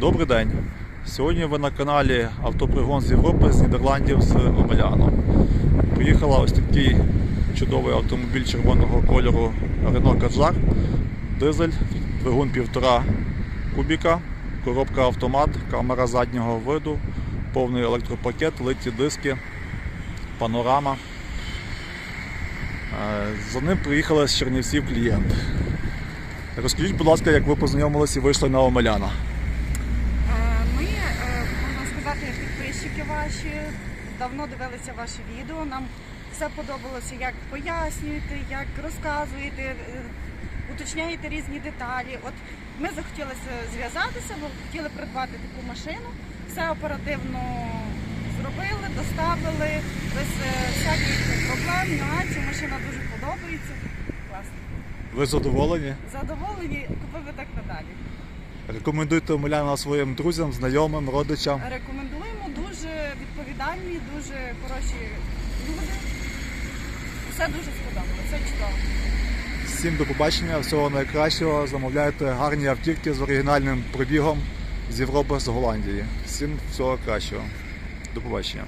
Добрий день. Сьогодні ви на каналі Автопригон з Європи з Нідерландів з Омеляну. Приїхала ось такий чудовий автомобіль червоного кольору Renault Kadjar. Дизель, двигун 1,5 кубіка, коробка автомат, камера заднього виду, повний електропакет, литі диски, панорама. Е, За ним приїхали з Чернівців клієнт. Розкажіть, будь ласка, як ви познайомилися і вийшли на Омеляна. Сказати, підписчики ваші, давно дивилися ваші відео. Нам все подобалося, як пояснюєте, як розказуєте, е, уточняєте різні деталі. От ми захотілося зв'язатися, бо хотіли придбати таку машину. Все оперативно зробили, доставили, без е, всяких проблем, нюансів. Машина дуже подобається. Класно. Ви задоволені? Задоволені, купили так надалі. Рекомендуйте Омеляна своїм друзям, знайомим, родичам. Рекомендуємо дуже відповідальні, дуже хороші люди. Все дуже сподобалося, все чудово. Всім до побачення, всього найкращого. Замовляйте гарні автівки з оригінальним пробігом з Європи, з Голландії. Всім всього кращого. До побачення.